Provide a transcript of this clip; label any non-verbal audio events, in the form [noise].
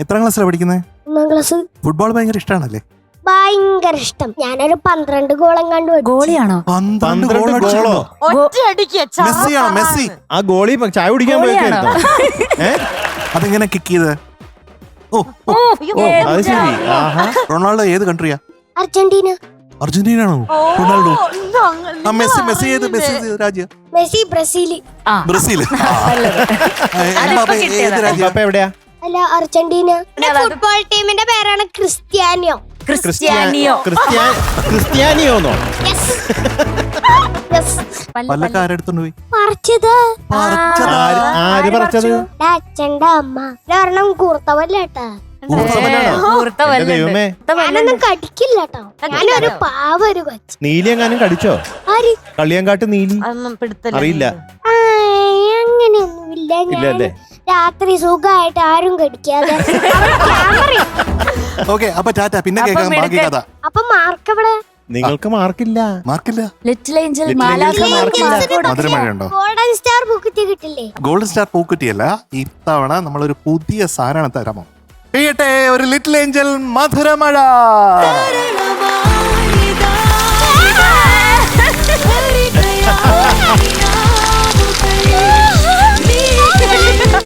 എത്രാം ക്ലാസ്സിലാണ് പഠിക്കുന്നത് ഒന്നാം ക്ലാസ്. ഫുട്ബോൾ ഭയങ്കര ഇഷ്ടമാണല്ലേ ഭയങ്കര ഇഷ്ടം. ഞാനൊരു പന്ത്രണ്ട് ഗോളം കണ്ടു ഗോളിയാണോ? പന്ത്രണ്ട് പന്ത്രണ്ട് അടിച്ചിട്ടുണ്ടോ? ഗോളോ ഒറ്റയടിക്ക് മെസ്സിയാണോ? മെസ്സി? ആ ഗോളി പ- ചായ കുടിക്കാൻ ഗോളിയാണോ? അതെങ്ങനെ കിക്ക് ചെയ്ത്? ഓ ഓ, ഓ അത് ശരി. ആഹാ. റൊണാൾഡോ ഏത് കൺട്രിയാ അർജന്റീന. അർജന്റീന ആണോ റൊണാൾഡോ. ആ മെസ്സി മെസ്സി ഏത് മെസ്സി ഏത് രാജ്യം? Messi Brazil. ആ. ബ്രസീൽ അതിപ്പോ കിട്ടിയതാ. ഏത് രാജ്യം? എംബാപ്പ എവിടെയാ? അല്ല അർജന്റീന. ഫുട്ബോൾ ടീമിന്റെ പേരാണ് ക്രിസ്ത്യാനിയോ. ക്രിസ്ത്യാനിയോ. ക്രിസ്ത്യാ ക്രിസ്ത്യാനിയോന്നോ? പോയി? പറിച്ചത്. ആര് ആര് പറിച്ചത്? എന്റെ അച്ഛന്റെ അമ്മ. ഒരെണ്ണം കൂർത്തവല്ലേട്ടാ കൂർത്തവനാണോ? കൂർത്ത എന്റെ പല്ലുണ്ട്. ദൈവമേ. കൂർത്ത പല്ലുണ്ട്. ഞാനൊന്നും കടിക്കില്ല കേട്ടോ. ഞാനൊരു പാവ ഒരു കൊച്ചു. നീലി എങ്ങാനും കടിച്ചോ? ആര്? കളിയങ്കാട്ട് നീലി? അറിയില്ല. അങ്ങനെയൊന്നുമില്ല. ഇല്ല ഞാൻ അല്ലേ? രാത്രി സുഖമായിട്ട് ആരും കടിക്കാതെ. [laughs] ഓക്കെ അപ്പൊ ടാറ്റ പിന്നെ കേൾക്കാം ബാക്കി കഥ. അപ്പൊ മാർക്ക് എവിടെ നിങ്ങൾക്ക് മാർക്കില്ല. മാർക്കില്ല. ലിറ്റിൽ ഏഞ്ചൽ മാലാഖ. മധുരമഴയുണ്ടോ ഗോൾഡൻ സ്റ്റാർ പൂക്കുറ്റി കിട്ടില്ലേ? ഗോൾഡൻ സ്റ്റാർ പൂക്കുറ്റിയല്ല ഇത്തവണ ഒരു പുതിയ സാധനം തരാമോ? പെയ്യട്ടെ ഒരു ലിറ്റിൽ ഏഞ്ചൽ മധുരമഴ.